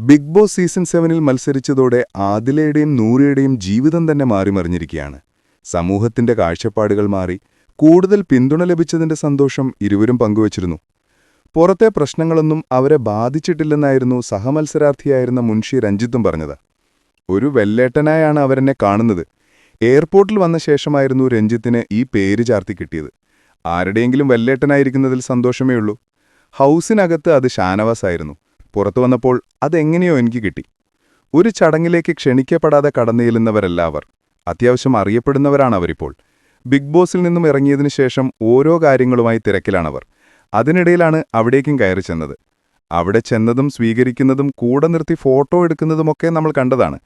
Big boss season സെവനിൽ മത്സരിച്ചതോടെ ആദിലയുടെയും നൂറയുടെയും ജീവിതം തന്നെ മാറിമറിഞ്ഞിരിക്കുകയാണ്. സമൂഹത്തിന്റെ കാഴ്ചപ്പാടുകൾ മാറി കൂടുതൽ പിന്തുണ ലഭിച്ചതിന്റെ സന്തോഷം ഇരുവരും പങ്കുവച്ചിരുന്നു. പുറത്തെ പ്രശ്നങ്ങളൊന്നും അവരെ ബാധിച്ചിട്ടില്ലെന്നായിരുന്നു സഹമത്സരാർത്ഥിയായിരുന്ന മുൻഷി രഞ്ജിത്തും പറഞ്ഞത്. ഒരു വെല്ലേട്ടനായാണ് അവരെന്നെ കാണുന്നത്. എയർപോർട്ടിൽ വന്ന ശേഷമായിരുന്നു രഞ്ജിത്തിന് ഈ പേര് ചാർത്തി കിട്ടിയത്. ആരുടെയെങ്കിലും വെല്ലേട്ടനായിരിക്കുന്നതിൽ സന്തോഷമേ ഉള്ളൂ ഹൗസിനകത്ത് അത് ഷാനവാസായിരുന്നു. പുറത്തു വന്നപ്പോൾ അതെങ്ങനെയോ എനിക്ക് കിട്ടി. ഒരു ചടങ്ങിലേക്ക് ക്ഷണിക്കപ്പെടാതെ കടന്നുചെല്ലുന്നവരല്ല അവർ അത്യാവശ്യം അറിയപ്പെടുന്നവരാണ് അവരിപ്പോൾ ബിഗ് ബോസിൽ നിന്നും ഇറങ്ങിയതിനു ശേഷം ഓരോ കാര്യങ്ങളുമായി തിരക്കിലാണവർ. അതിനിടയിലാണ് അവിടേക്കും കയറി ചെന്നത്. അവിടെ ചെന്നതും സ്വീകരിക്കുന്നതും കൂടെ നിർത്തി ഫോട്ടോ എടുക്കുന്നതുമൊക്കെ നമ്മൾ കണ്ടതാണ്.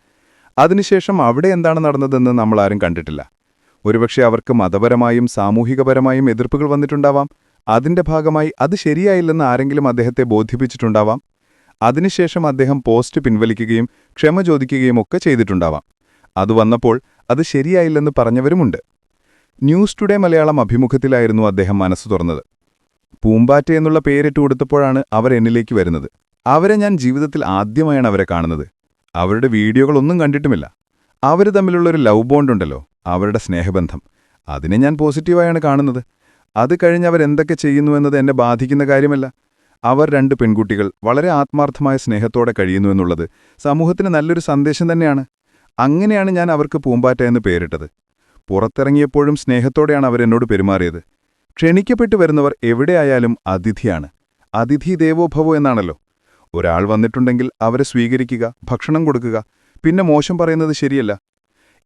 അതിനുശേഷം അവിടെ എന്താണ് നടന്നതെന്ന് നമ്മളാരും കണ്ടിട്ടില്ല. ഒരുപക്ഷെ അവർക്ക് മതപരമായും സാമൂഹികപരമായും എതിർപ്പുകൾ വന്നിട്ടുണ്ടാവാം. അതിന്റെ ഭാഗമായി അത് ശരിയായില്ലെന്ന് ആരെങ്കിലും അദ്ദേഹത്തെ ബോധിപ്പിച്ചിട്ടുണ്ടാവാം. അതിനുശേഷം അദ്ദേഹം പോസ്റ്റ് പിൻവലിക്കുകയും ക്ഷമ ചോദിക്കുകയും ഒക്കെ ചെയ്തിട്ടുണ്ടാവാം. അത് വന്നപ്പോൾ അത് ശരിയായില്ലെന്ന് പറഞ്ഞവരുമുണ്ട്. ന്യൂസ് ടുഡേ മലയാളം അഭിമുഖത്തിലായിരുന്നു അദ്ദേഹം മനസ്സു തുറന്നത്. പൂമ്പാറ്റ എന്നുള്ള പേരിട്ട് കൊടുത്തപ്പോഴാണ് അവർ എന്നിലേക്ക് വരുന്നത്. അവരെ ഞാൻ ജീവിതത്തിൽ ആദ്യമായാണ് അവരെ കാണുന്നത്. അവരുടെ വീഡിയോകളൊന്നും കണ്ടിട്ടുമില്ല. അവർ തമ്മിലുള്ളൊരു ലവ് ബോണ്ടുണ്ടല്ലോ അവരുടെ സ്നേഹബന്ധം. അതിനെ ഞാൻ പോസിറ്റീവായാണ് കാണുന്നത്. അത് കഴിഞ്ഞ് അവരെന്തൊക്കെ ചെയ്യുന്നുവെന്നത് എന്നെ ബാധിക്കുന്ന കാര്യമല്ല. അവർ രണ്ട് പെൺകുട്ടികൾ വളരെ ആത്മാർത്ഥമായ സ്നേഹത്തോടെ കഴിയുന്നു എന്നുള്ളത് സമൂഹത്തിന് നല്ലൊരു സന്ദേശം തന്നെയാണ്. അങ്ങനെയാണ് ഞാൻ അവർക്ക് പൂമ്പാറ്റ എന്ന് പേരിട്ടത്. പുറത്തിറങ്ങിയപ്പോഴും സ്നേഹത്തോടെയാണ് അവരെന്നോട് പെരുമാറിയത്. ക്ഷണിക്കപ്പെട്ടു വരുന്നവർ എവിടെയായാലും അതിഥിയാണ്. അതിഥി ദേവോഭവോ എന്നാണല്ലോ. ഒരാൾ വന്നിട്ടുണ്ടെങ്കിൽ അവരെ സ്വീകരിക്കുക ഭക്ഷണം കൊടുക്കുക പിന്നെ മോശം പറയുന്നത് ശരിയല്ല.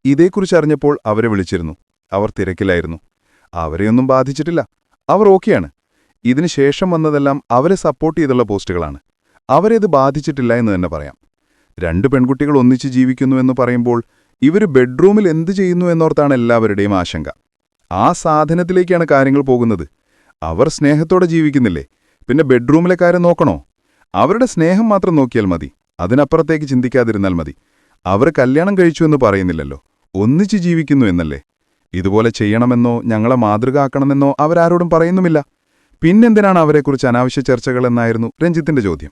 ഇതേക്കുറിച്ചറിഞ്ഞപ്പോൾ അവരെ വിളിച്ചിരുന്നു. അവർ തിരക്കിലായിരുന്നു. അവരെയൊന്നും ബാധിച്ചിട്ടില്ല. അവർ ഓക്കെയാണ്. ഇതിനു ശേഷം വന്നതെല്ലാം അവരെ സപ്പോർട്ട് ചെയ്തുള്ള പോസ്റ്റുകളാണ്. അവരെ ഇത് ബാധിച്ചിട്ടില്ല എന്ന് തന്നെ പറയാം. രണ്ട് പെൺകുട്ടികൾ ഒന്നിച്ച് ജീവിക്കുന്നു എന്ന് പറയുമ്പോൾ ഇവർ ബെഡ്റൂമിൽ എന്ത് ചെയ്യുന്നു എന്നോർത്താണ് എല്ലാവരുടെയും ആശങ്ക. ആ സാധനത്തിലേക്കാണ് കാര്യങ്ങൾ പോകുന്നത്. അവർ സ്നേഹത്തോടെ ജീവിക്കുന്നില്ലേ? പിന്നെ ബെഡ്റൂമിലെ കാര്യം നോക്കണോ? അവരുടെ സ്നേഹം മാത്രം നോക്കിയാൽ മതി. അതിനപ്പുറത്തേക്ക് ചിന്തിക്കാതിരുന്നാൽ മതി. അവർ കല്യാണം കഴിച്ചു എന്ന് പറയുന്നില്ലല്ലോ. ഒന്നിച്ച് ജീവിക്കുന്നു എന്നല്ലേ? ഇതുപോലെ ചെയ്യണമെന്നോ ഞങ്ങളെ മാതൃക ആക്കണമെന്നോ അവരാരോടും പറയുന്നുമില്ല. പിന്നെന്തിനാണ് അവരെക്കുറിച്ച് അനാവശ്യ ചർച്ചകൾ എന്നായിരുന്നു രഞ്ജിത്തിന്റെ ചോദ്യം.